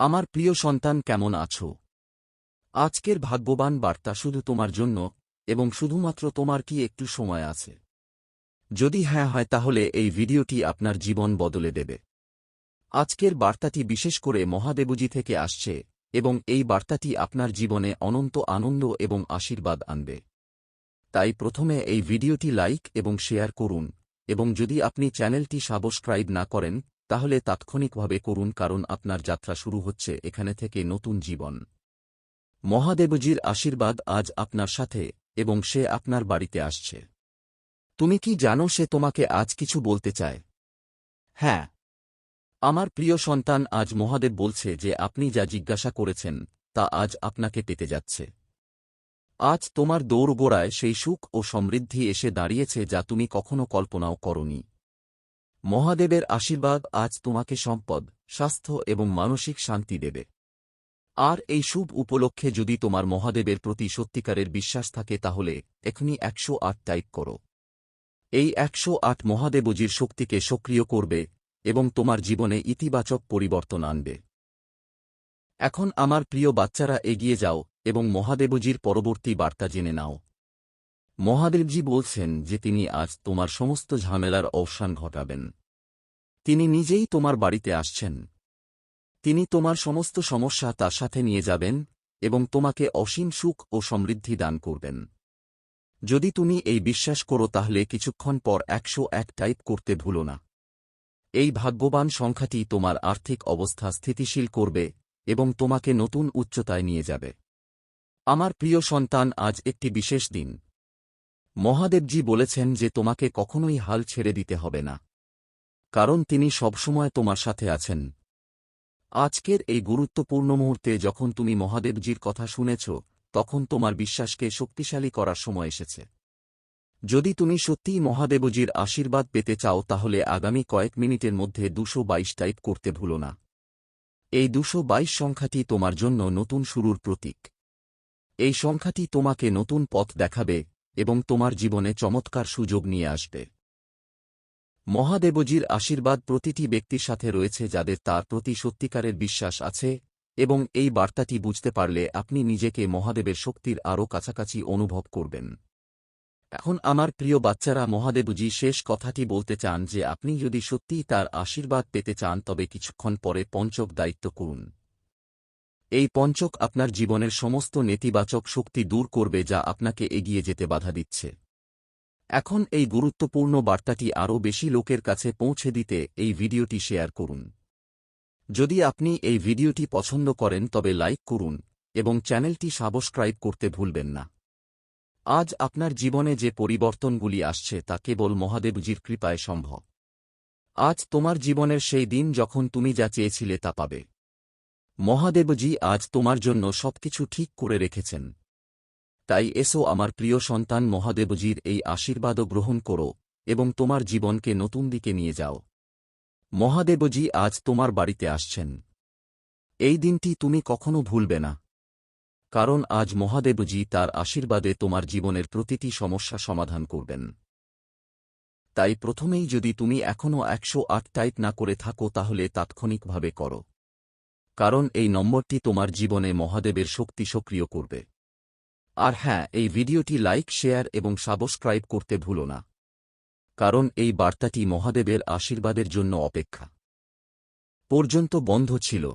আমার প্রিয় সন্তান, কেমন আছো? আজকের ভাগ্যবান বার্তা শুধু তোমার জন্য এবং শুধুমাত্র তোমার কি একটু সময় আছে? যদি হ্যাঁ হয়, তাহলে এই ভিডিওটি আপনার জীবন বদলে দেবে। আজকের বার্তাটি বিশেষ করে মহাদেবজি থেকে আসছে এবং এই বার্তাটি আপনার জীবনে অনন্ত আনন্দ এবং আশীর্বাদ আনবে। তাই প্রথমে এই ভিডিওটি লাইক এবং শেয়ার করুন এবং যদি আপনি চ্যানেলটি সাবস্ক্রাইব না করেন তাহলে তাৎক্ষণিকভাবে করুন কারণ আপনার যাত্রা শুরু হচ্ছে এখানে থেকে নতুন জীবন। মহাদেবজির আশীর্বাদ আজ আপনার সাথে এবং সে আপনার বাড়িতে আসছে। তুমি কি জানো সে তোমাকে আজ কিছু বলতে চায়? হ্যাঁ। আমার প্রিয় সন্তান, আজ মহাদেব বলছে যে আপনি যা জিজ্ঞাসা করেছেন, তা আজ আপনাকে পেতে যাচ্ছে। আজ তোমার দৌড়গোড়ায় সেই সুখ ও সমৃদ্ধি এসে দাঁড়িয়েছে যা তুমি কখনো কল্পনাও করনি। মহাদেবের আশীর্বাদ আজ তোমাকে সম্পদ, স্বাস্থ্য এবং মানসিক শান্তি দেবে। আর এই শুভ উপলক্ষে যদি তোমার মহাদেবের প্রতি সত্যিকারের বিশ্বাস থাকে তাহলে এখনই একশো আট টাইপ করো। এই একশো আট মহাদেবজির শক্তিকে সক্রিয় করবে এবং তোমার জীবনে ইতিবাচক পরিবর্তন আনবে। এখন আমার প্রিয় বাচ্চারা এগিয়ে যাও এবং মহাদেবজির পরবর্তী বার্তা জেনে নাও। মহাদেবজি বলছেন যে তিনি আজ তোমার সমস্ত ঝামেলার অবসান ঘটাবেন। তিনি নিজেই তোমার বাড়িতে আসছেন। তিনি তোমার সমস্ত সমস্যা তার সাথে নিয়ে যাবেন এবং তোমাকে অসীম সুখ ও সমৃদ্ধি দান করবেন। যদি তুমি এই বিশ্বাস করো তাহলে কিছুক্ষণ পর একশো এক টাইপ করতে ভুলো না। এই ভাগ্যবান সংখ্যাটি তোমার আর্থিক অবস্থা স্থিতিশীল করবে এবং তোমাকে নতুন উচ্চতায় নিয়ে যাবে। আমার প্রিয় সন্তান, আজ একটি বিশেষ দিন। মহাদেবজি বলেছেন যে তোমাকে কখনোই হাল ছেড়ে দিতে হবে না। কারণ তিনি সবসময় তোমার সাথে আছেন। আজকের এই গুরুত্বপূর্ণ মুহূর্তে যখন তুমি মহাদেবজির কথা শুনেছ, তখন তোমার বিশ্বাসকে শক্তিশালী করার সময় এসেছে। যদি তুমি সত্যিই মহাদেবজির আশীর্বাদ পেতে চাও, তাহলে আগামী কয়েক মিনিটের মধ্যে দুশো বাইশ টাইপ করতে ভুলো না। এই দুশো বাইশ সংখ্যাটি তোমার জন্য নতুন শুরুর প্রতীক। এই সংখ্যাটি তোমাকে নতুন পথ দেখাবে এবং তোমার জীবনে চমৎকার সুযোগ নিয়ে আসবে। মহাদেবজির আশীর্বাদ প্রতিটি ব্যক্তির সাথে রয়েছে যাদের তার প্রতি সত্যিকারের বিশ্বাস আছে, এবং এই বার্তাটি বুঝতে পারলে আপনি নিজেকে মহাদেবের শক্তির আরও কাছাকাছি অনুভব করবেন। এখন আমার প্রিয় বাচ্চারা, মহাদেবজি শেষ কথাটি বলতে চান যে আপনি যদি সত্যিই তার আশীর্বাদ পেতে চান তবে কিছুক্ষণ পরে পঞ্চক দায়িত্ব করুন। এই পঞ্চক আপনার জীবনের সমস্ত নেতিবাচক শক্তি দূর করবে যা আপনাকে এগিয়ে যেতে বাধা দিচ্ছে। এখন এই গুরুত্বপূর্ণ বার্তাটি আরও বেশি লোকের কাছে পৌঁছে দিতে এই ভিডিওটি শেয়ার করুন। যদি আপনি এই ভিডিওটি পছন্দ করেন তবে লাইক করুন এবং চ্যানেলটি সাবস্ক্রাইব করতে ভুলবেন না। আজ আপনার জীবনে যে পরিবর্তনগুলি আসছে তা কেবল মহাদেবজির কৃপায় সম্ভব। আজ তোমার জীবনের সেই দিন যখন তুমি যা চেয়েছিলে তা পাবে। মহাদেবজি আজ তোমার জন্য সবকিছু ঠিক করে রেখেছেন। তাই এসো আমার প্রিয় সন্তান মহাদেবজির এই আশীর্বাদও গ্রহণ করো এবং তোমার জীবনকে নতুন দিকে নিয়ে যাও। মহাদেবজি আজ তোমার বাড়িতে আসছেন। এই দিনটি তুমি কখনো ভুলবে না। কারণ আজ মহাদেবজি তার আশীর্বাদে তোমার জীবনের প্রতিটি সমস্যা সমাধান করবেন। তাই প্রথমেই যদি তুমি এখনও একশো আট টাইপ না করে থাকো তাহলে তাৎক্ষণিকভাবে করো। কারণ এই নম্বরটি তোমার জীবনে মহাদেবের শক্তি সক্রিয় করবে। আর হ্যাঁ এই ভিডিওটি লাইক, শেয়ার এবং সাবস্ক্রাইব করতে ভুলো না। কারণ এই বার্তাটি মহাদেবের আশীর্বাদের জন্য অপেক্ষা। পর্যন্ত বন্ধ ছিল।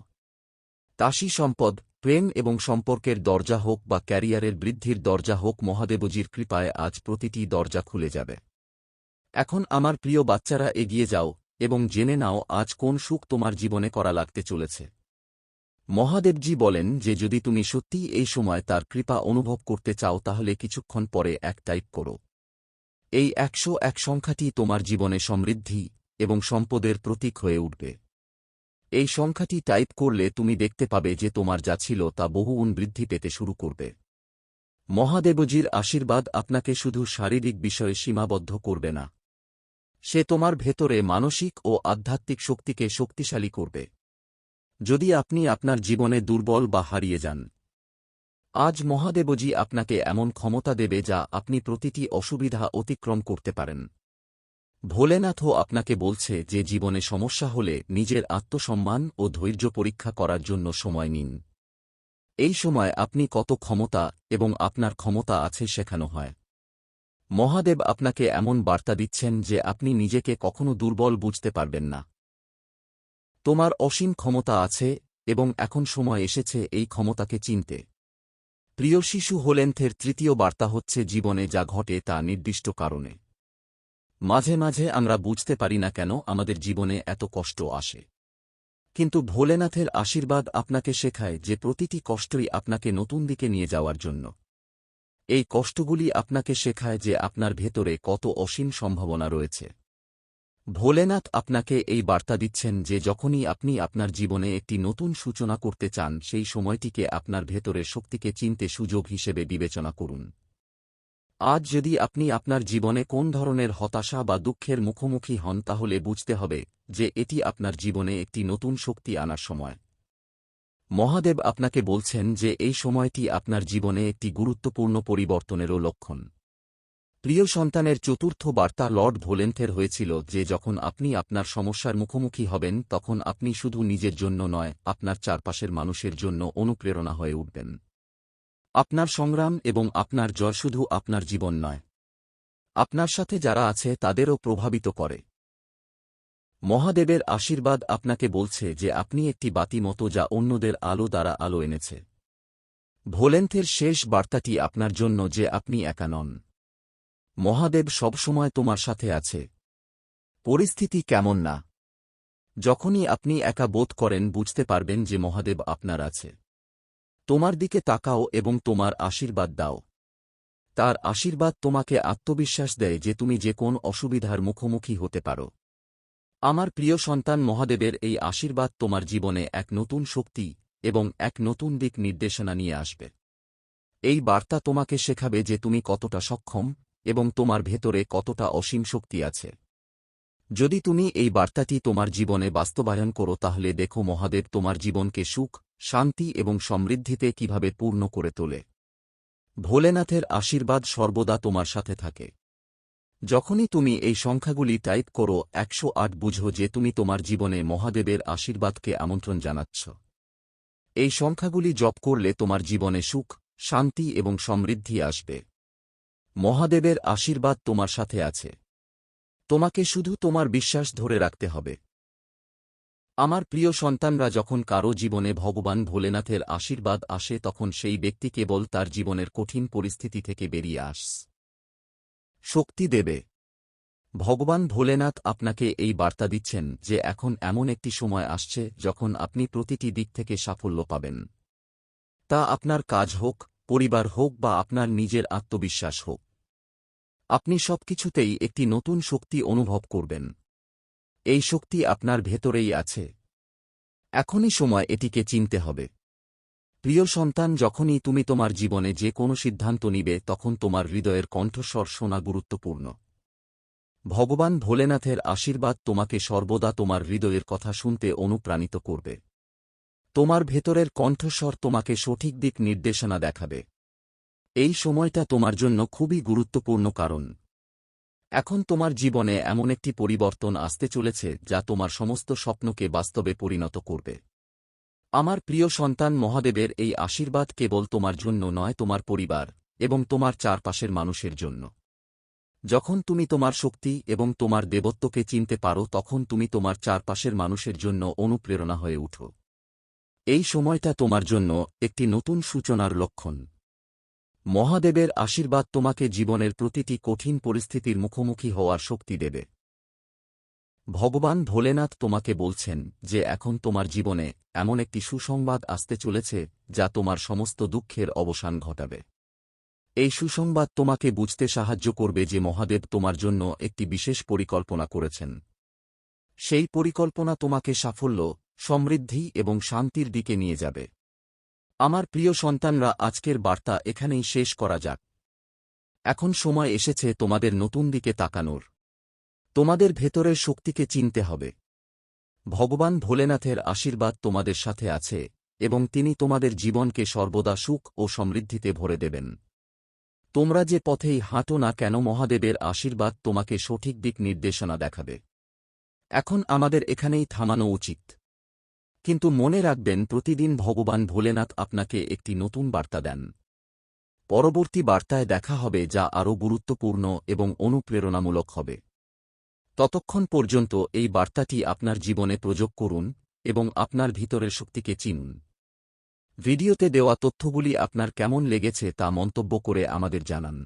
তাসী সম্পদ, প্রেম এবং সম্পর্কের দরজা হোক বা ক্যারিয়ারের বৃদ্ধির দরজা হোক, মহাদেবজির কৃপায় আজ প্রতিটি দরজা খুলে যাবে। এখন আমার প্রিয় বাচ্চারা এগিয়ে যাও এবং জেনে নাও আজ কোন সুখ তোমার জীবনে করা লাগতে চলেছে। মহাদেবজি বলেন যে যদি তুমি সত্যিই এই সময় তার কৃপা অনুভব করতে চাও তাহলে কিছুক্ষণ পরে এক টাইপ করো। এই একশো এক সংখ্যাটি তোমার জীবনে সমৃদ্ধি এবং সম্পদের প্রতীক হয়ে উঠবে। এই সংখ্যাটি টাইপ করলে তুমি দেখতে পাবে যে তোমার যা ছিল তা বহুগুণ বৃদ্ধি পেতে শুরু করবে। মহাদেবজির আশীর্বাদ আপনাকে শুধু শারীরিক বিষয়ে সীমাবদ্ধ করবে না, সে তোমার ভেতরে মানসিক ও আধ্যাত্মিক শক্তিকে শক্তিশালী করবে। যদি আপনি আপনার জীবনে দুর্বল বা হারিয়ে যান। আজ মহাদেবজি আপনাকে এমন ক্ষমতা দেবে যা আপনি প্রতিটি অসুবিধা অতিক্রম করতে পারেন। ভোলেনাথও আপনাকে বলছে যে জীবনে সমস্যা হলে নিজের আত্মসম্মান ও ধৈর্য পরীক্ষা করার জন্য সময় নিন। এই সময় আপনি কত ক্ষমতা এবং আপনার ক্ষমতা আছে শেখানো হয়। মহাদেব আপনাকে এমন বার্তা দিচ্ছেন যে আপনি নিজেকে কখনো দুর্বল বুঝতে পারবেন না। তোমার অসীম ক্ষমতা আছে, এবং এখন সময় এসেছে এই ক্ষমতাকে চিনতে। প্রিয় শিশু হোলেন্থের তৃতীয় বার্তা হচ্ছে জীবনে যা ঘটে তা নির্দিষ্ট কারণে। মাঝে মাঝে আমরা বুঝতে পারি না কেন আমাদের জীবনে এত কষ্ট আসে। কিন্তু ভোলেনাথের আশীর্বাদ আপনাকে শেখায় যে প্রতিটি কষ্টই আপনাকে নতুন দিকে নিয়ে যাওয়ার জন্য। এই কষ্টগুলি আপনাকে শেখায় যে আপনার ভেতরে কত অসীম সম্ভাবনা রয়েছে। ভোলেনাথ আপনাকে এই বার্তা দিচ্ছেন যে যখনই আপনি আপনার জীবনে একটি নতুন সূচনা করতে চান, সেই সময়টিকে আপনার ভেতরের শক্তিকে চিনতে সুযোগ হিসেবে বিবেচনা করুন। আজ যদি আপনি আপনার জীবনে কোন ধরনের হতাশা বা দুঃখের মুখোমুখি হন, তাহলে বুঝতে হবে যে এটি আপনার জীবনে একটি নতুন শক্তি আনার সময়। মহাদেব আপনাকে বলছেন যে এই সময়টি আপনার জীবনে একটি গুরুত্বপূর্ণ পরিবর্তনেরও লক্ষণ। প্রিয় সন্তানের চতুর্থ বার্তা লর্ড ভোলেন্থের হয়েছিল যে যখন আপনি আপনার সমস্যার মুখোমুখি হবেন, তখন আপনি শুধু নিজের জন্য নয়, আপনার চারপাশের মানুষের জন্য অনুপ্রেরণা হয়ে উঠবেন। আপনার সংগ্রাম এবং আপনার জয় শুধু আপনার জীবন নয়, আপনার সাথে যারা আছে তাদেরও প্রভাবিত করে। মহাদেবের আশীর্বাদ আপনাকে বলছে যে আপনি একটি বাতি মতো যা অন্যদের আলো দ্বারা আলো এনেছে। ভোলেন্থের শেষ বার্তাটি আপনার জন্য যে আপনি একা নন। মহাদেব সবসময় তোমার সাথে আছে। পরিস্থিতি কেমন না। যখনই আপনি একা বোধ করেন বুঝতে পারবেন যে মহাদেব আপনার আছে। তোমার দিকে তাকাও এবং তোমার আশীর্বাদ দাও। তার আশীর্বাদ তোমাকে আত্মবিশ্বাস দেয় যে তুমি যে কোন অসুবিধার মুখোমুখি হতে পারো। আমার প্রিয় সন্তান, মহাদেবের এই আশীর্বাদ তোমার জীবনে এক নতুন শক্তি এবং এক নতুন দিক নির্দেশনা নিয়ে আসবে। এই বার্তা তোমাকে শেখাবে যে তুমি কতটা সক্ষম এবং তোমার ভেতরে কতটা অসীম শক্তি আছে। যদি তুমি এই বার্তাটি তোমার জীবনে বাস্তবায়ন করো, তাহলে দেখো মহাদেব তোমার জীবনকে সুখ, শান্তি এবং সমৃদ্ধিতে কীভাবে পূর্ণ করে তোলে। ভোলেনাথের আশীর্বাদ সর্বদা তোমার সাথে থাকে। যখনই তুমি এই সংখ্যাগুলি টাইপ করো, একশো আট বুঝো যে তুমি তোমার জীবনে মহাদেবের আশীর্বাদকে আমন্ত্রণ জানাচ্ছ। এই সংখ্যাগুলি জপ করলে তোমার জীবনে সুখ, শান্তি এবং সমৃদ্ধি আসবে। মহাদেবের আশীর্বাদ তোমার সাথে আছে। তোমাকে শুধু তোমার বিশ্বাস ধরে রাখতে হবে। আমার প্রিয় সন্তানরা, যখন কারও জীবনে ভগবান ভোলেনাথের আশীর্বাদ আসে, তখন সেই ব্যক্তি কেবল তার জীবনের কঠিন পরিস্থিতি থেকে বেরিয়ে আস। শক্তি দেবে। ভগবান ভোলেনাথ আপনাকে এই বার্তা দিচ্ছেন যে, এখন এমন একটি সময় আসছে যখন আপনি প্রতিটি দিক থেকে সাফল্য পাবেন। তা আপনার কাজ হোক পরিবার হোক বা আপনার নিজের আত্মবিশ্বাস হোক। আপনি সবকিছুতেই একটি নতুন শক্তি অনুভব করবেন। এই শক্তি আপনার ভেতরেই আছে। এখনই সময় এটিকে চিনতে হবে। প্রিয় সন্তান, যখনই তুমি তোমার জীবনে যে কোনো সিদ্ধান্ত নিবে, তখন তোমার হৃদয়ের কণ্ঠস্বর শোনা গুরুত্বপূর্ণ। ভগবান ভোলেনাথের আশীর্বাদ তোমাকে সর্বদা তোমার হৃদয়ের কথা শুনতে অনুপ্রাণিত করবে। তোমার ভেতরের কণ্ঠস্বর তোমাকে সঠিক দিক নির্দেশনা দেখাবে। এই সময়টা তোমার জন্য খুবই গুরুত্বপূর্ণ কারণ। এখন তোমার জীবনে এমন একটি পরিবর্তন আসতে চলেছে যা তোমার সমস্ত স্বপ্নকে বাস্তবে পরিণত করবে। আমার প্রিয় সন্তান মহাদেবের এই আশীর্বাদ কেবল তোমার জন্য নয়, তোমার পরিবার এবং তোমার চারপাশের মানুষের জন্য। যখন তুমি তোমার শক্তি এবং তোমার দেবত্বকে চিনতে পারো, তখন তুমি তোমার চারপাশের মানুষের জন্য অনুপ্রেরণা হয়ে উঠো। এই সময়টা তোমার জন্য একটি নতুন সূচনার লক্ষণ। মহাদেবের আশীর্বাদ তোমাকে জীবনের প্রতিটি কঠিন পরিস্থিতির মুখোমুখি হওয়ার শক্তি দেবে। ভগবান ভোলেনাথ তোমাকে বলছেন যে এখন তোমার জীবনে এমন একটি সুসংবাদ আসতে চলেছে যা তোমার সমস্ত দুঃখের অবসান ঘটাবে। এই সুসংবাদ তোমাকে বুঝতে সাহায্য করবে যে মহাদেব তোমার জন্য একটি বিশেষ পরিকল্পনা করেছেন। সেই পরিকল্পনা তোমাকে সাফল্য সমৃদ্ধি এবং শান্তির দিকে নিয়ে যাবে। আমার প্রিয় সন্তানরা, আজকের বার্তা এখানেই শেষ করা যাক। এখন সময় এসেছে তোমাদের নতুন দিকে তাকানোর। তোমাদের ভেতরের শক্তিকে চিনতে হবে। ভগবান ভোলেনাথের আশীর্বাদ তোমাদের সাথে আছে এবং তিনি তোমাদের জীবনকে সর্বদা সুখ ও সমৃদ্ধিতে ভরে দেবেন। তোমরা যে পথেই হাঁটো না কেন, মহাদেবের আশীর্বাদ তোমাকে সঠিক দিক নির্দেশনা দেখাবে। এখন আমাদের এখানেই থামানো উচিত। কিন্তু মনে রাখবেন, প্রতিদিন ভগবান ভোলেনাথ আপনাকে একটি নতুন বার্তা দেন। পরবর্তী বার্তায় দেখা হবে যা আরও গুরুত্বপূর্ণ এবং অনুপ্রেরণামূলক হবে। ততক্ষণ পর্যন্ত এই বার্তাটি আপনার জীবনে প্রযোগ করুন এবং আপনার ভিতরের শক্তিকে চিনুন। ভিডিওতে দেওয়া তথ্যগুলি আপনার কেমন লেগেছে তা মন্তব্য করে আমাদের জানান।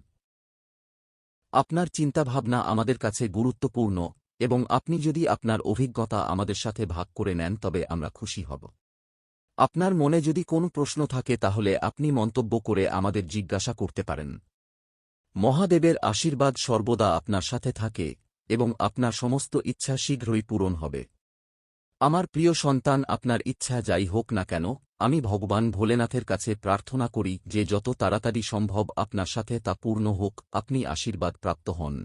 আপনার চিন্তাভাবনা আমাদের কাছে গুরুত্বপূর্ণ এবং আপনি যদি আপনার অভিজ্ঞতা আমাদের সাথে ভাগ করে নেন, তবে আমরা খুশি হব। আপনার মনে যদি কোনো প্রশ্ন থাকে, তাহলে আপনি মন্তব্য করে আমাদের জিজ্ঞাসা করতে পারেন। মহাদেবের আশীর্বাদ সর্বদা আপনার সাথে থাকে, এবং আপনার সমস্ত ইচ্ছা শীঘ্রই পূরণ হবে। আমার প্রিয় সন্তান, আপনার ইচ্ছা যাই হোক না কেন, আমি ভগবান ভোলেনাথের কাছে প্রার্থনা করি যে যত তাড়াতাড়ি সম্ভব আপনার সাথে তা পূর্ণ হোক, আপনি আশীর্বাদ প্রাপ্ত হন।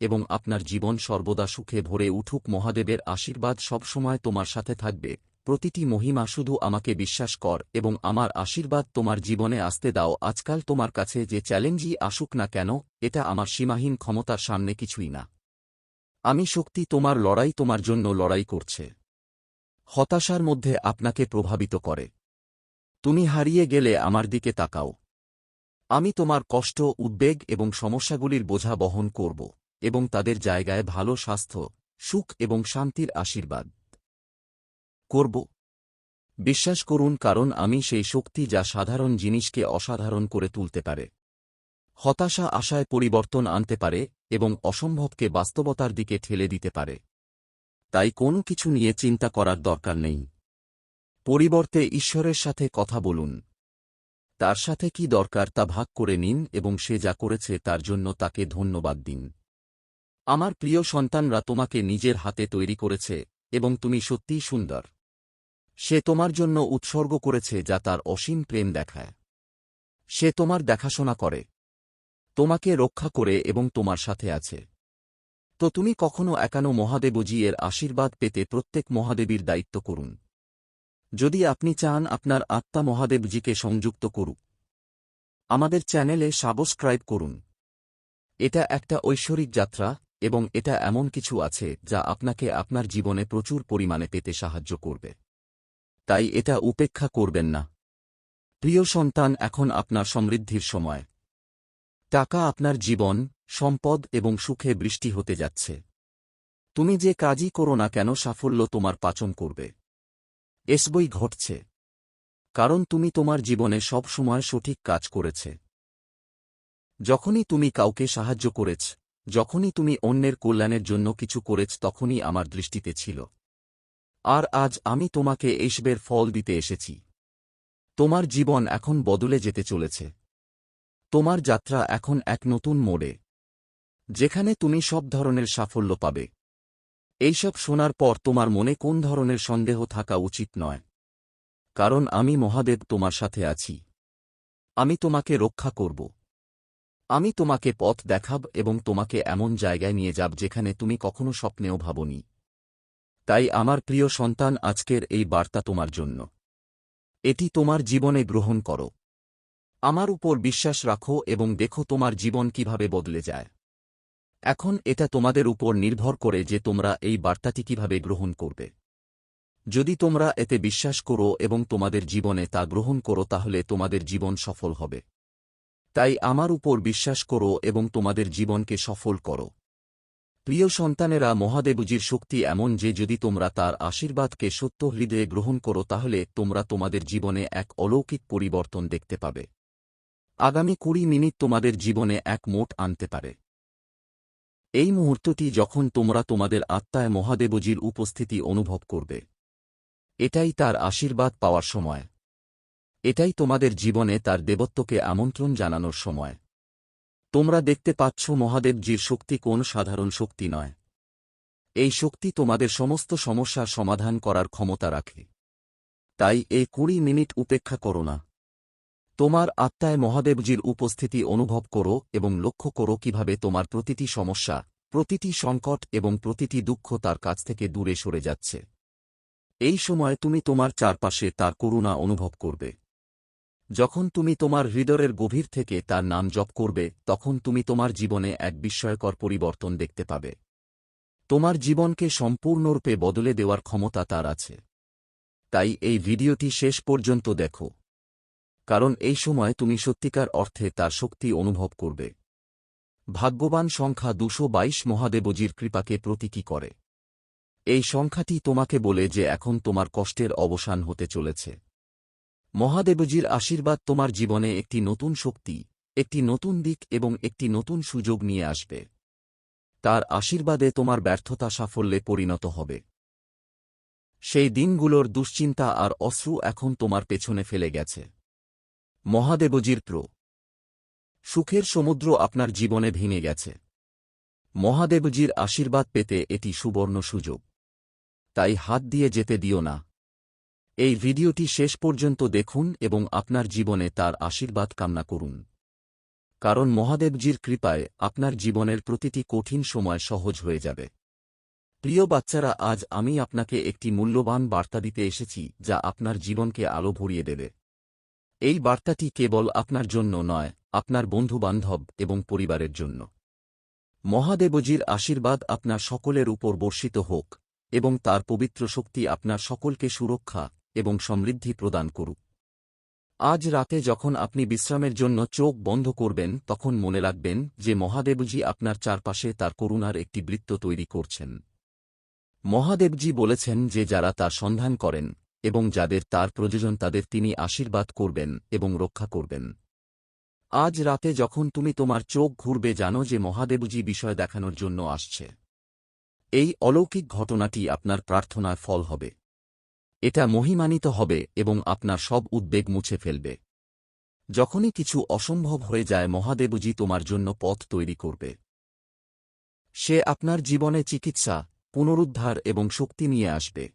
এবং আপনার জীবন সর্বদা সুখে ভরে উঠুক। মহাদেবের আশীর্বাদ সবসময় তোমার সাথে থাকবে। প্রতিটি মহিমা শুধু আমাকে বিশ্বাস কর এবং আমার আশীর্বাদ তোমার জীবনে আসতে দাও। আজকাল তোমার কাছে যে চ্যালেঞ্জই আসুক না কেন, এটা আমার সীমাহীন ক্ষমতার সামনে কিছুই না। আমি শক্তি তোমার লড়াই তোমার জন্য লড়াই করছে। হতাশার মধ্যে আপনাকে প্রভাবিত করে। তুমি হারিয়ে গেলে আমার দিকে তাকাও। আমি তোমার কষ্ট, উদ্বেগ এবং সমস্যাগুলির বোঝা বহন করব। এবং তাদের জায়গায় ভালো স্বাস্থ্য, সুখ এবং শান্তির আশীর্বাদ করব। বিশ্বাস করুন, কারণ আমি সেই শক্তি যা সাধারণ জিনিসকে অসাধারণ করে তুলতে পারে। হতাশা আশায় পরিবর্তন আনতে পারে এবং অসম্ভবকে বাস্তবতার দিকে ঠেলে দিতে পারে। তাই কোনো কিছু নিয়ে চিন্তা করার দরকার নেই। পরিবর্তে ঈশ্বরের সাথে কথা বলুন। তার সাথে কি দরকার তা ভাগ করে নিন এবং সে যা করেছে তার জন্য তাকে ধন্যবাদ দিন। আমার প্রিয় সন্তানরা তোমাকে নিজের হাতে তৈরি করেছে, এবং তুমি সত্যিই সুন্দর। সে তোমার জন্য উৎসর্গ করেছে যা তার অসীম প্রেম দেখায়। সে তোমার দেখাশোনা করে। তোমাকে রক্ষা করে এবং তোমার সাথে আছে। তো তুমি কখনো একানো মহাদেবজি এর আশীর্বাদ পেতে প্রত্যেক মহাদেবীর দায়িত্ব করুন। যদি আপনি চান আপনার আত্মা মহাদেবজিকে সংযুক্ত করুক, আমাদের চ্যানেলে সাবস্ক্রাইব করুন। এটা একটা ঐশ্বরিক যাত্রা এবং এটা এমন কিছু আছে যা আপনাকে আপনার জীবনে প্রচুর পরিমাণে পেতে সাহায্য করবে। তাই এটা উপেক্ষা করবেন না। প্রিয় সন্তান, এখন আপনার সমৃদ্ধির সময়। টাকা আপনার জীবন, সম্পদ এবং সুখে বৃষ্টি হতে যাচ্ছে। তুমি যে কাজই করো না কেন সাফল্য তোমার পাচন করবে। এসবই ঘটছে। কারণ তুমি তোমার জীবনে সব সময় সঠিক কাজ করেছে। যখনই তুমি কাউকে সাহায্য করেছ যখনই তুমি অন্যের কল্যাণের জন্য কিছু করেছ তখনই আমার দৃষ্টিতে ছিল। আর আজ আমি তোমাকে এইসবের ফল দিতে এসেছি। তোমার জীবন এখন বদলে যেতে চলেছে। তোমার যাত্রা এখন এক নতুন মোড়ে, যেখানে তুমি সব ধরনের সাফল্য পাবে। এইসব শোনার পর তোমার মনে কোন ধরনের সন্দেহ থাকা উচিত নয়। কারণ আমি মহাদেব তোমার সাথে আছি। আমি তোমাকে রক্ষা করব। আমি তোমাকে পথ দেখাব এবং তোমাকে এমন জায়গায় নিয়ে যাব যেখানে তুমি কখনো স্বপ্নেও ভাবনি। তাই আমার প্রিয় সন্তান, আজকের এই বার্তা তোমার জন্য। এটি তোমার জীবনে গ্রহণ করো। আমার উপর বিশ্বাস রাখো এবং দেখো তোমার জীবন কীভাবে বদলে যায়। এখন এটা তোমাদের উপর নির্ভর করে যে তোমরা এই বার্তাটি কীভাবে গ্রহণ করবে। যদি তোমরা এতে বিশ্বাস করো এবং তোমাদের জীবনে তা গ্রহণ করো, তাহলে তোমাদের জীবন সফল হবে। তাই আমার উপর বিশ্বাস করো এবং তোমাদের জীবনকে সফল করো। প্রিয় সন্তানেরা, মহাদেবজির শক্তি এমন যে যদি তোমরা তার আশীর্বাদকে সত্য হৃদয়ে গ্রহণ করো, তাহলে তোমরা তোমাদের জীবনে এক অলৌকিক পরিবর্তন দেখতে পাবে। আগামী কুড়ি মিনিট তোমাদের জীবনে এক মোট আনতে পারে। এই মুহূর্তটি যখন তোমরা তোমাদের আত্মায় মহাদেবজির উপস্থিতি অনুভব করবে, এটাই তার আশীর্বাদ পাওয়ার সময়। এটাই তোমাদের জীবনে তার দেবত্বকে আমন্ত্রণ জানানোর সময়। তোমরা দেখতে পাচ্ছ মহাদেবজির শক্তি কোন সাধারণ শক্তি নয়। এই শক্তি তোমাদের সমস্ত সমস্যার সমাধান করার ক্ষমতা রাখে। তাই এই কুড়ি মিনিট উপেক্ষা করো না। তোমার আত্মায় মহাদেবজির উপস্থিতি অনুভব করো এবং লক্ষ্য করো কীভাবে তোমার প্রতিটি সমস্যা, প্রতিটি সংকট এবং প্রতিটি দুঃখ তার কাছ থেকে দূরে সরে যাচ্ছে। এই সময় তুমি তোমার চারপাশে তার করুণা অনুভব করবে। যখন তুমি তোমার হৃদয়ের গভীর থেকে তার নাম জপ করবে, তখন তুমি তোমার জীবনে এক বিস্ময়কর পরিবর্তন দেখতে পাবে। তোমার জীবনকে সম্পূর্ণরূপে বদলে দেওয়ার ক্ষমতা তার আছে। তাই এই ভিডিওটি শেষ পর্যন্ত দেখো। কারণ এই সময় তুমি সত্যিকার অর্থে তার শক্তি অনুভব করবে। ভাগ্যবান সংখ্যা দুশো বাইশ মহাদেবজির কৃপাকে প্রতীকী করে। এই সংখ্যাটি তোমাকে বলে যে এখন তোমার কষ্টের অবসান হতে চলেছে। মহাদেবজির আশীর্বাদ তোমার জীবনে একটি নতুন শক্তি, একটি নতুন দিক এবং একটি নতুন সুযোগ নিয়ে আসবে। তার আশীর্বাদে তোমার ব্যর্থতা সাফল্যে পরিণত হবে। সেই দিনগুলোর দুশ্চিন্তা আর অশ্রু এখন তোমার পেছনে ফেলে গেছে। মহাদেবজির প্র সুখের সমুদ্র আপনার জীবনে ভেঙে গেছে। মহাদেবজির আশীর্বাদ পেতে এটি সুবর্ণ সুযোগ। তাই হাত দিয়ে যেতে দিও না। এই ভিডিওটি শেষ পর্যন্ত দেখুন এবং আপনার জীবনে তার আশীর্বাদ কামনা করুন। কারণ মহাদেবজির কৃপায় আপনার জীবনের প্রতিটি কঠিন সময় সহজ হয়ে যাবে। প্রিয় বাচ্চারা, আজ আমি আপনাকে একটি মূল্যবান বার্তা দিতে এসেছি যা আপনার জীবনকে আলো ভরিয়ে দেবে। এই বার্তাটি কেবল আপনার জন্য নয়, আপনার বন্ধুবান্ধব এবং পরিবারের জন্য। মহাদেবজির আশীর্বাদ আপনার সকলের উপর বর্ষিত হোক এবং তার পবিত্র শক্তি আপনার সকলকে সুরক্ষা এবং সমৃদ্ধি প্রদান করুক। আজ রাতে যখন আপনি বিশ্রামের জন্য চোখ বন্ধ করবেন, তখন মনে রাখবেন যে মহাদেবজি আপনার চারপাশে তার করুণার একটি বৃত্ত তৈরি করছেন। মহাদেবজি বলেছেন যে যারা তার সন্ধান করেন এবং যাদের তার প্রয়োজন তাদের তিনি আশীর্বাদ করবেন এবং রক্ষা করবেন। আজ রাতে যখন তুমি তোমার চোখ ঘুরবে জানো যে মহাদেবজি বিষয় দেখানোর জন্য আসছে। এই অলৌকিক ঘটনাটি আপনার প্রার্থনার ফল হবে। এটা মহিমানিত হবে এবং আপনার সব উদ্বেগ মুছে ফেলবে। যখনই কিছু অসম্ভব হয়ে যায়, মহাদেবজি তোমার জন্য পথ তৈরি করবে। সে আপনার জীবনে চিকিৎসা, পুনরুদ্ধার এবং শক্তি নিয়ে আসবে।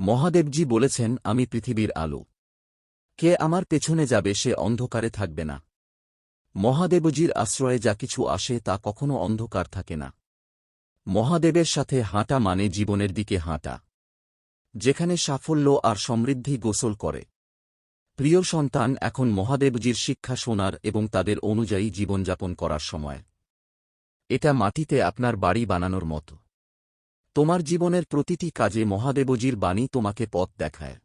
মহাদেবজি বলেছেন, আমি পৃথিবীর আলো। কে আমার পেছনে যাবে সে অন্ধকারে থাকবে না। মহাদেবজির আশ্রয়ে যা কিছু আসে তা কখনো অন্ধকার থাকে না। মহাদেবের সাথে হাঁটা মানে জীবনের দিকে হাঁটা। যেখানে সাফল্য আর সমৃদ্ধি গোসল করে। প্রিয় সন্তান, এখন মহাদেবজির শিক্ষা শোনার এবং তাদের অনুযায়ী জীবনযাপন করার সময়। এটা মাটিতে আপনার বাড়ি বানানোর মতো। তোমার জীবনের প্রতিটি কাজে মহাদেবজির বাণী তোমাকে পথ দেখায়।